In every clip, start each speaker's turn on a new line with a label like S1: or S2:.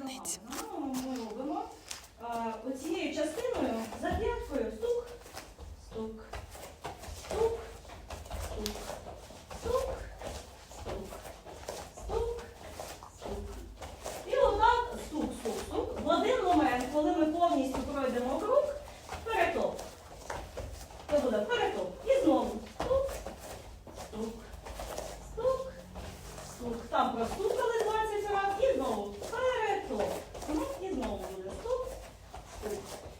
S1: Молодець.
S2: Ну, ми робимо оцією частиною за п'яткою стук, стук, стук, стук, стук, стук, стук, стук. І отак стук, стук, стук. В один момент, коли ми повністю пройдемо круг, перетоп. Це буде перетоп. І знову стук, стук, стук, стук. Там простукали 20 разів і знову перетоп. Ну, І знову буде стук, стук.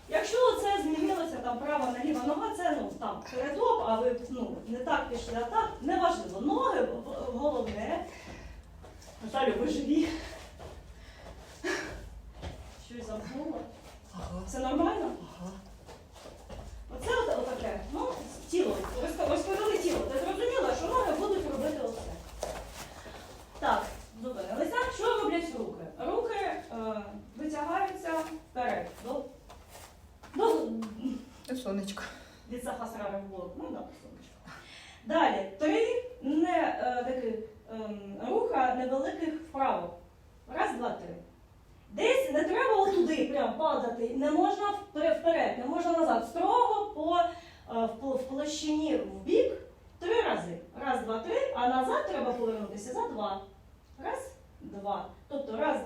S2: Якщо це змінилося там права наліва нога, це ну там перетоп, а ви ну, не так пішли, а так, неважливо. Ноги головне. Наталю, ви живі. Щось замкнуло.
S1: Ага.
S2: Це нормально?
S1: Ага. Сонечко.
S2: від Сахасрари в блок. Ну, да, сонечко. Далі. Три не, е, таки, ем, руха невеликих вправо. Раз, два, три. Десь не треба отуди прям падати. Не можна вперед, не можна назад. Строго по, е, в площині в бік три рази. Раз, два, три, а назад треба повернутися за два. Раз, два. Тобто раз, два.